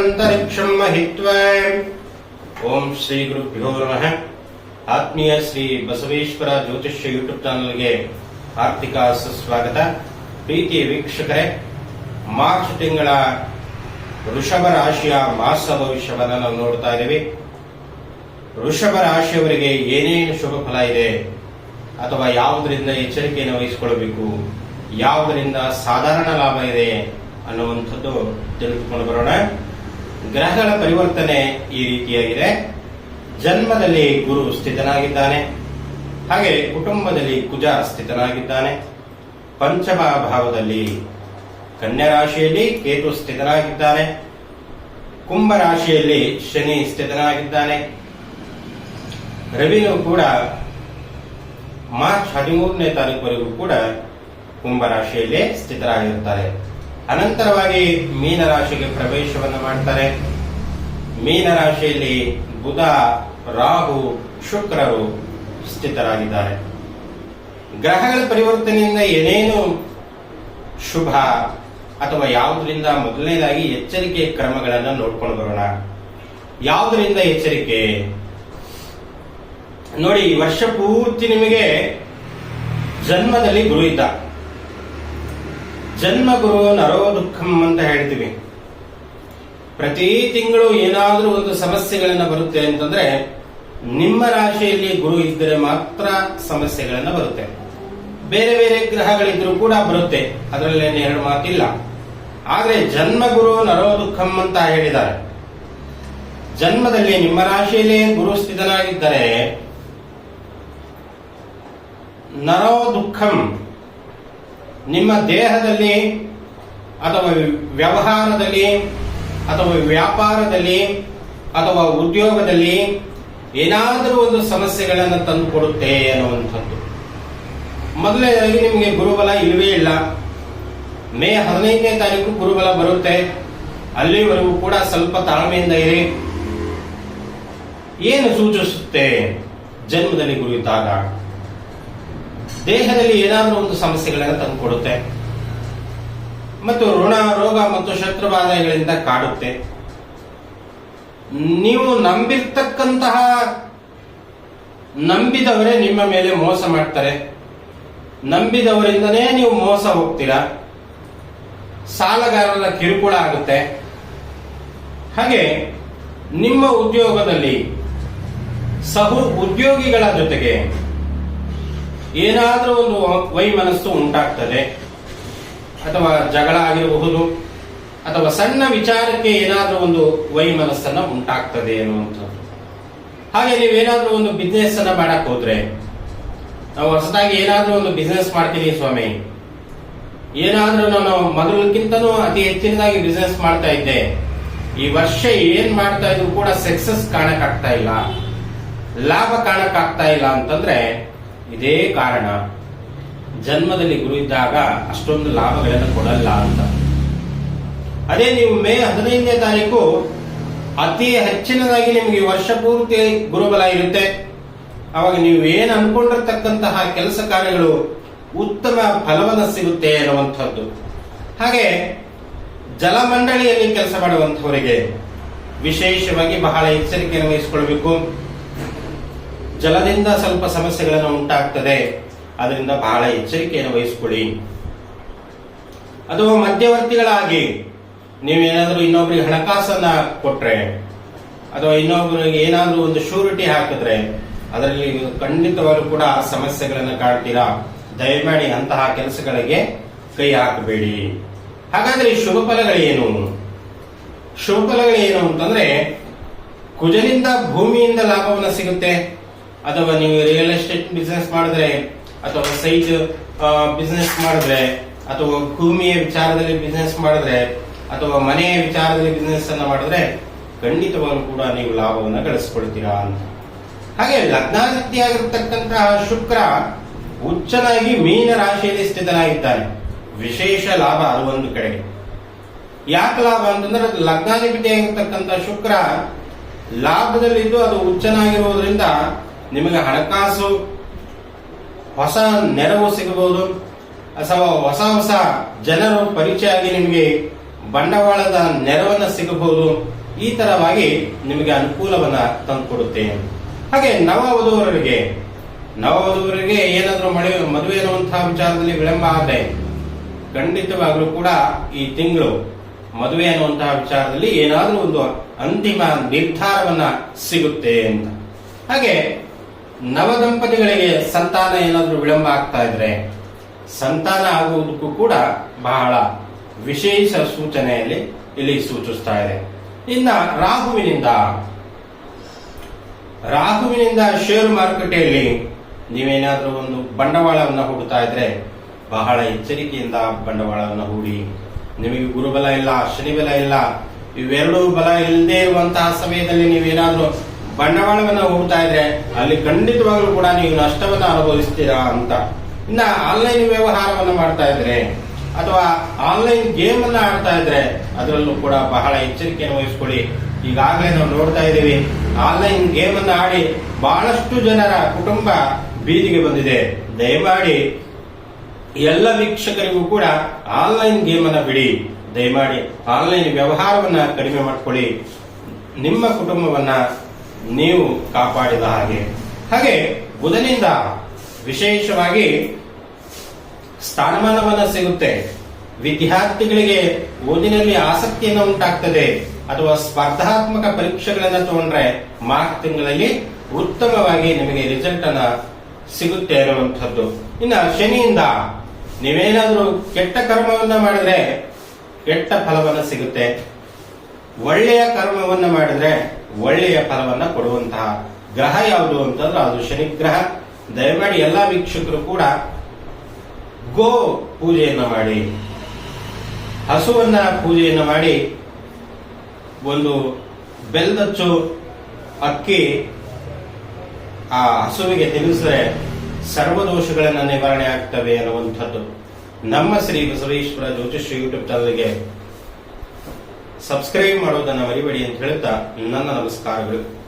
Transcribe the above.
ಅಂತರಿಕ್ಷಂ ಮಹಿತ್ವ. ಓಂ ಶ್ರೀ ಗುರುಭ್ಯೋ ನಮಃ. ಆತ್ಮೀಯ ಶ್ರೀ ಬಸವೇಶ್ವರ ಜ್ಯೋತಿಷ್ಯ ಯೂಟ್ಯೂಬ್ ಚಾನಲ್ಗೆ ಆರ್ಥಿಕ ಸುಸ್ವಾಗತ. ಪ್ರೀತಿಯ ವೀಕ್ಷಕರೇ, ಮಾರ್ಚ್ ತಿಂಗಳ ವೃಷಭ ರಾಶಿಯ ಮಾಸ ಭವಿಷ್ಯವನ್ನು ನಾವು ನೋಡ್ತಾ ಇದ್ದೀವಿ. ವೃಷಭ ರಾಶಿಯವರಿಗೆ ಏನೇನು ಶುಭ ಫಲ ಇದೆ, ಅಥವಾ ಯಾವುದರಿಂದ ಎಚ್ಚರಿಕೆಯನ್ನು ವಹಿಸಿಕೊಳ್ಳಬೇಕು, ಯಾವುದರಿಂದ ಸಾಧಾರಣ ಲಾಭ ಇದೆ ಅನ್ನುವಂಥದ್ದು ತಿಳಿದುಕೊಂಡು ಬರೋಣ. ಗ್ರಹಗಳ ಪರಿವರ್ತನೆ ಈ ರೀತಿಯಾಗಿದೆ. ಜನ್ಮದಲ್ಲಿ ಗುರು ಸ್ಥಿತನಾಗಿದ್ದಾನೆ. ಹಾಗೆ ಕುಟುಂಬದಲ್ಲಿ ಕುಜ ಸ್ಥಿತನಾಗಿದ್ದಾನೆ. ಪಂಚಮ ಭಾವದಲ್ಲಿ ಕನ್ಯಾ ರಾಶಿಯಲ್ಲಿ ಕೇತು ಸ್ಥಿತನಾಗಿದ್ದಾನೆ. ಕುಂಭ ರಾಶಿಯಲ್ಲಿ ಶನಿ ಸ್ಥಿತನಾಗಿದ್ದಾನೆ. ರವಿಯು ಕೂಡ ಮಾರ್ಚ್ ಹದಿಮೂರನೇ ತಾರೀಕುವರೆಗೂ ಕೂಡ ಕುಂಭರಾಶಿಯಲ್ಲಿ ಸ್ಥಿತರಾಗಿರುತ್ತಾರೆ. ಅನಂತರವಾಗಿ ಮೀನ ರಾಶಿಗೆ ಪ್ರವೇಶವನ್ನು ಮಾಡ್ತಾರೆ. ಮೀನ ರಾಶಿಯಲ್ಲಿ ಬುಧ, ರಾಹು, ಶುಕ್ರರು ಸ್ಥಿತರಾಗಿದ್ದಾರೆ. ಗ್ರಹಗಳ ಪರಿವರ್ತನೆಯಿಂದ ಏನೇನು ಶುಭ ಅಥವಾ ಯಾವುದರಿಂದ ಮೊದಲನೇದಾಗಿ ಎಚ್ಚರಿಕೆ ಕ್ರಮಗಳನ್ನು ನೋಡ್ಕೊಂಡು ಬರೋಣ. ಯಾವುದರಿಂದ ಎಚ್ಚರಿಕೆ? ನೋಡಿ ವರ್ಷ ಪೂರ್ತಿ ನಿಮಗೆ ಜನ್ಮದಲ್ಲಿ ಗುರು ಇದ್ದ. ಜನ್ಮ ಗುರು ನರೋ ದುಃಖಂ ಅಂತ ಹೇಳ್ತೀವಿ. ಪ್ರತಿ ತಿಂಗಳು ಏನಾದರೂ ಒಂದು ಸಮಸ್ಯೆಗಳನ್ನ ಬರುತ್ತೆ ಅಂತಂದ್ರೆ ನಿಮ್ಮ ರಾಶಿಯಲ್ಲಿ ಗುರು ಇದ್ದರೆ ಮಾತ್ರ ಸಮಸ್ಯೆಗಳನ್ನ ಬರುತ್ತೆ. ಬೇರೆ ಬೇರೆ ಗ್ರಹಗಳಿದ್ರೂ ಕೂಡ ಬರುತ್ತೆ. ಅದರಲ್ಲಿ ಎರಡು ಮಾತಿಲ್ಲ. ಆದ್ರೆ ಜನ್ಮ ಗುರು ನರೋ ದುಃಖಂ ಅಂತ ಹೇಳಿದ್ದಾರೆ. ಜನ್ಮದಲ್ಲಿ ನಿಮ್ಮ ರಾಶಿಯಲ್ಲಿ ಗುರು ಸ್ಥಿತನಾಗಿದ್ದರೆ ನರೋ ದುಃಖಂ ನಿಮ್ಮ ದೇಹದಲ್ಲಿ ಅಥವಾ ವ್ಯವಹಾರದಲ್ಲಿ ಅಥವಾ ವ್ಯಾಪಾರದಲ್ಲಿ ಅಥವಾ ಉದ್ಯೋಗದಲ್ಲಿ ಏನಾದರೂ ಒಂದು ಸಮಸ್ಯೆಗಳನ್ನು ತಂದು ಕೊಡುತ್ತೆ ಅನ್ನುವಂಥದ್ದು. ಮೊದಲನೇದಾಗಿ ನಿಮಗೆ ಗುರುಬಲ ಇಲ್ಲವೇ ಇಲ್ಲ. ಮೇ ಹದಿನೈದನೇ ತಾರೀಕು ಗುರುಬಲ ಬರುತ್ತೆ. ಅಲ್ಲಿವರೆಗೂ ಕೂಡ ಸ್ವಲ್ಪ ತಾಳ್ಮೆಯಿಂದ ಇರಿ. ಏನು ಸೂಚಿಸುತ್ತೆ? ಜನ್ಮದಲ್ಲಿ ಗುರು ಇದ್ದಾಗ ದೇಹದಲ್ಲಿ ಏನಾದರೂ ಒಂದು ಸಮಸ್ಯೆಗಳನ್ನು ತಂದುಕೊಡುತ್ತೆ, ಮತ್ತು ಋಣ, ರೋಗ ಮತ್ತು ಶತ್ರುಬಾಧೆಗಳಿಂದ ಕಾಡುತ್ತೆ. ನೀವು ನಂಬಿರ್ತಕ್ಕಂತಹ, ನಂಬಿದವರೇ ನಿಮ್ಮ ಮೇಲೆ ಮೋಸ ಮಾಡ್ತಾರೆ. ನಂಬಿದವರಿಂದನೇ ನೀವು ಮೋಸ ಹೋಗ್ತೀರಾ? ಸಾಲಗಾರರ ಕಿರುಕುಳ ಆಗುತ್ತೆ. ಹಾಗೆ, ನಿಮ್ಮ ಉದ್ಯೋಗದಲ್ಲಿ ಸಹ ಉದ್ಯೋಗಿಗಳ ಜೊತೆಗೆ ಏನಾದರೂ ಒಂದು ವೈಮನಸ್ಸು ಉಂಟಾಗ್ತದೆ. ಅಥವಾ ಜಗಳ ಆಗಿರಬಹುದು, ಅಥವಾ ಸಣ್ಣ ವಿಚಾರಕ್ಕೆ ಏನಾದರೂ ಒಂದು ವೈಮನಸ್ಸನ್ನ ಉಂಟಾಗ್ತದೆ ಅನ್ನುವಂಥದ್ದು ಹಾಗೆ ಏನಾದರೂ ಒಂದು ಬಿಸ್ನೆಸ್ ಅನ್ನ ಮಾಡಕ್ ಹೋದ್ರೆ, ನಾವು ಹೊಸದಾಗಿ ಏನಾದರೂ ಒಂದು ಬಿಸ್ನೆಸ್ ಮಾಡ್ತೀನಿ ಸ್ವಾಮಿ. ಏನಾದರೂ ನಾನು ಮೊದಲಕ್ಕಿಂತನೂ ಅತಿ ಹೆಚ್ಚಿನದಾಗಿ ಬಿಸ್ನೆಸ್ ಮಾಡ್ತಾ ಇದ್ದೆ. ಈ ವರ್ಷ ಏನ್ ಮಾಡ್ತಾ ಇದ್ರು ಕೂಡ ಸಕ್ಸಸ್ ಕಾಣಕ್ ಆಗ್ತಾ ಇಲ್ಲ. ಲಾಭ ಕಾಣಕ್ ಆಗ್ತಾ ಇಲ್ಲ ಅಂತಂದ್ರೆ ಇದೇ ಕಾರಣ ಜನ್ಮದಲ್ಲಿ ಗುರು ಇದ್ದಾಗ ಅಷ್ಟೊಂದು ಲಾಭಗಳನ್ನು ಕೊಡಲ್ಲ ಅಂತ. ಅದೇ ನೀವು ಮೇ ಹದಿನೈದನೇ ತಾರೀಕು ಅತಿ ಹೆಚ್ಚಿನದಾಗಿ ನಿಮಗೆ ವರ್ಷ ಪೂರ್ತಿ ಗುರುಬಲ ಇರುತ್ತೆ. ಅವಾಗ ನೀವು ಏನು ಅನ್ಕೊಂಡಿರ್ತಕ್ಕಂತಹ ಕೆಲಸ ಕಾರ್ಯಗಳು ಉತ್ತಮ ಫಲವನ್ನು ಸಿಗುತ್ತೆ ಅನ್ನುವಂಥದ್ದು. ಹಾಗೆ ಜಲಮಂಡಳಿಯಲ್ಲಿ ಕೆಲಸ ಮಾಡುವಂಥವರಿಗೆ ವಿಶೇಷವಾಗಿ ಬಹಳ ಎಚ್ಚರಿಕೆಯನ್ನು ವಹಿಸಿಕೊಳ್ಬೇಕು ಜಲದಿಂದ ಸ್ವಲ್ಪ ಸಮಸ್ಯೆಗಳನ್ನು ಉಂಟಾಗ್ತದೆ. ಅದರಿಂದ ಬಹಳ ಎಚ್ಚರಿಕೆಯನ್ನು ವಹಿಸಿಕೊಳ್ಳಿ. ಅಥವಾ ಮಧ್ಯವರ್ತಿಗಳಾಗಿ ನೀವೇನಾದರೂ ಇನ್ನೊಬ್ಬರಿಗೆ ಹಣಕಾಸನ್ನ ಕೊಟ್ರೆ, ಅಥವಾ ಇನ್ನೊಬ್ಬರಿಗೆ ಏನಾದರೂ ಒಂದು ಶೂರಿಟಿ ಹಾಕಿದ್ರೆ, ಅದರಲ್ಲಿ ಖಂಡಿತವಾಗ್ಲೂ ಕೂಡ ಸಮಸ್ಯೆಗಳನ್ನು ಕಾಣ್ತೀರಾ? ದಯಮಾಡಿ ಅಂತಹ ಕೆಲಸಗಳಿಗೆ ಕೈ ಹಾಕಬೇಡಿ. ಹಾಗಾದ್ರೆ ಶುಭ ಫಲಗಳೇನು? ಶುಭ ಫಲಗಳೇನು ಅಂತಂದ್ರೆ, ಕುಜನಿಂದ ಭೂಮಿಯಿಂದ ಲಾಭವನ್ನು ಸಿಗುತ್ತೆ. ಅಥವಾ ನೀವು ರಿಯಲ್ ಎಸ್ಟೇಟ್ ಬಿಸ್ನೆಸ್ ಮಾಡಿದ್ರೆ, ಅಥವಾ ಸೈಟ್ ಬಿಸ್ನೆಸ್ ಮಾಡಿದ್ರೆ, ಅಥವಾ ಭೂಮಿಯ ವಿಚಾರದಲ್ಲಿ ಬಿಸ್ನೆಸ್ ಮಾಡಿದ್ರೆ, ಅಥವಾ ಮನೆಯ ವಿಚಾರದಲ್ಲಿ ಬಿಸ್ನೆಸ್ ಅನ್ನ ಮಾಡಿದ್ರೆ, ಖಂಡಿತವಾಗ್ಲೂ ಕೂಡ ನೀವು ಲಾಭವನ್ನು ಗಳಿಸ್ಕೊಳ್ತೀರಾ ಅಂತ. ಹಾಗೆ ಲಗ್ನಾಧಿಪತಿಯಾಗಿರ್ತಕ್ಕಂತಹ ಶುಕ್ರ ಉಚ್ಚನಾಗಿ ಮೀನ ರಾಶಿಯಲ್ಲಿ ಸ್ಥಿತನಾಗಿದ್ದಾನೆ. ವಿಶೇಷ ಲಾಭ ಅದು ಒಂದು ಕಡೆ. ಯಾಕೆ ಲಾಭ ಅಂತಂದ್ರೆ ಅದು ಲಗ್ನಾಧಿಪತಿಯಾಗಿರ್ತಕ್ಕಂಥ ಶುಕ್ರ ಲಾಭದಲ್ಲಿದ್ದು ಅದು ಉಚ್ಚನಾಗಿರುವುದರಿಂದ ನಿಮಗೆ ಹಣಕಾಸು ಹೊಸ ನೆರವು ಸಿಗಬಹುದು ಅಥವಾ ಹೊಸ ಹೊಸ ಜನರು ಪರಿಚಯ ಆಗಿ ನಿಮಗೆ ಬಂಡವಾಳದ ನೆರವನ್ನ ಸಿಗಬಹುದು ಈ ತರವಾಗಿ ನಿಮಗೆ ಅನುಕೂಲವನ್ನ ತಂದುಕೊಡುತ್ತೆ ಹಾಗೆ ನವ ವಧುವರರಿಗೆ ನವ ವಧುವರಿಗೆ ಏನಾದರೂ ಮಳೆ, ಮದುವೆ ಅನ್ನುವಂತಹ ವಿಚಾರದಲ್ಲಿ ವಿಳಂಬ ಆದರೆ ಖಂಡಿತವಾಗಲೂ ಕೂಡ ಈ ತಿಂಗಳು ಮದುವೆ ಅನ್ನುವಂತಹ ವಿಚಾರದಲ್ಲಿ ಏನಾದರೂ ಒಂದು ಅಂತಿಮ ನಿರ್ಧಾರವನ್ನ ಸಿಗುತ್ತೆ ಅಂತ. ಹಾಗೆ ನವದಂಪತಿಗಳಿಗೆ ಸಂತಾನ ಏನಾದರೂ ವಿಳಂಬ ಆಗ್ತಾ ಇದ್ರೆ ಸಂತಾನ ಆಗುವುದಕ್ಕೂ ಕೂಡ ಬಹಳ ವಿಶೇಷ ಸೂಚನೆಯಲ್ಲಿ ಇಲ್ಲಿ ಸೂಚಿಸ್ತಾ ಇದೆ. ಇನ್ನ ರಾಹುವಿನಿಂದ ರಾಹುವಿನಿಂದ ಷೇರು ಮಾರುಕಟ್ಟೆಯಲ್ಲಿ ನೀವೇನಾದರೂ ಒಂದು ಬಂಡವಾಳವನ್ನು ಹೂಡ್ತಾ ಇದ್ರೆ ಬಹಳ ಎಚ್ಚರಿಕೆಯಿಂದ ಬಂಡವಾಳವನ್ನು ಹೂಡಿ. ನಿಮಗೆ ಗುರುಬಲ ಇಲ್ಲ, ಶನಿಬಲ ಇಲ್ಲ, ಇವೆರಡೂ ಬಲ ಇಲ್ಲದೆ ಇರುವಂತಹ ಸಮಯದಲ್ಲಿ ನೀವೇನಾದ್ರೂ ಬಂಡವಾಳವನ್ನು ಹೋಗ್ತಾ ಇದ್ರೆ ಅಲ್ಲಿ ಖಂಡಿತವಾಗ್ಲೂ ಕೂಡ ನೀವು ನಷ್ಟವನ್ನ ಅನುಭವಿಸ್ತೀರಾ ಅಂತ. ಇನ್ನ ಆನ್ಲೈನ್ ವ್ಯವಹಾರವನ್ನು ಮಾಡ್ತಾ ಇದ್ರೆ ಅಥವಾ ಆನ್ಲೈನ್ ಗೇಮ್ ಅನ್ನ ಆಡ್ತಾ ಇದ್ರೆ ಅದರಲ್ಲೂ ಕೂಡ ಬಹಳ ಎಚ್ಚರಿಕೆಯನ್ನು ವಹಿಸ್ಕೊಳ್ಳಿ. ಈಗಾಗಲೇ ನಾವು ನೋಡ್ತಾ ಇದ್ದೀವಿ, ಆನ್ಲೈನ್ ಗೇಮ್ ಅನ್ನ ಆಡಿ ಬಹಳಷ್ಟು ಜನರ ಕುಟುಂಬ ಬೀದಿಗೆ ಬಂದಿದೆ. ದಯಮಾಡಿ ಎಲ್ಲ ವೀಕ್ಷಕರಿಗೂ ಕೂಡ ಆನ್ಲೈನ್ ಗೇಮ್ ಅನ್ನ ಬಿಡಿ. ದಯಮಾಡಿ ಆನ್ಲೈನ್ ವ್ಯವಹಾರವನ್ನ ಕಡಿಮೆ ಮಾಡ್ಕೊಳ್ಳಿ. ನಿಮ್ಮ ಕುಟುಂಬವನ್ನ ನೀವು ಕಾಪಾಡಿದ ಹಾಗೆ. ಹಾಗೆ ಬುಧನಿಂದ ವಿಶೇಷವಾಗಿ ಸ್ಥಾನಮಾನವನ್ನ ಸಿಗುತ್ತೆ. ವಿದ್ಯಾರ್ಥಿಗಳಿಗೆ ಓದಿನಲ್ಲಿ ಆಸಕ್ತಿಯನ್ನು ಉಂಟಾಗ್ತದೆ. ಅಥವಾ ಸ್ಪರ್ಧಾತ್ಮಕ ಪರೀಕ್ಷೆಗಳನ್ನು ತಗೊಂಡ್ರೆ ಮಾರ್ಚ್ ತಿಂಗಳಲ್ಲಿ ಉತ್ತಮವಾಗಿ ನಿಮಗೆ ರಿಸಲ್ಟ್ ಅನ್ನ ಸಿಗುತ್ತೆ ಅನ್ನುವಂಥದ್ದು. ಇನ್ನ ಶನಿಯಿಂದ ನೀವೇನಾದರೂ ಕೆಟ್ಟ ಕರ್ಮವನ್ನ ಮಾಡಿದ್ರೆ ಕೆಟ್ಟ ಫಲವನ್ನ ಸಿಗುತ್ತೆ. ಒಳ್ಳೆಯ ಕರ್ಮವನ್ನ ಮಾಡಿದ್ರೆ ಒಳ್ಳೆಯ ಫಲವನ್ನ ಕೊಡುವಂತಹ ಗ್ರಹ ಯಾವುದು ಅಂತಂದ್ರೆ ಅದು ಶನಿ ಗ್ರಹ. ದಯಮಾಡಿ ಎಲ್ಲ ವೀಕ್ಷಕರು ಕೂಡ ಗೋ ಪೂಜೆಯನ್ನು ಮಾಡಿ. ಹಸುವನ್ನ ಪೂಜೆಯನ್ನು ಮಾಡಿ ಒಂದು ಬೆಲ್ಲದಚ್ಚು ಅಕ್ಕಿ ಆ ಹಸುವಿಗೆ ತಿನ್ನಿಸಿದ್ರೆ ಸರ್ವದೋಷಗಳನ್ನ ನಿವಾರಣೆ ಆಗ್ತವೆ ಅನ್ನುವಂಥದ್ದು. ನಮ್ಮ ಶ್ರೀ ಬಸವೇಶ್ವರ ಜ್ಯೋತಿಷ್ಯ ಯೂಟ್ಯೂಬ್ ಚಾನಲ್ಗೆ ಸಬ್ಸ್ಕ್ರೈಬ್ ಮಾಡೋದನ್ನ ಮರಿಬೇಡಿ ಅಂತ ಹೇಳ್ತಾ ನನ್ನ ನಮಸ್ಕಾರಗಳು.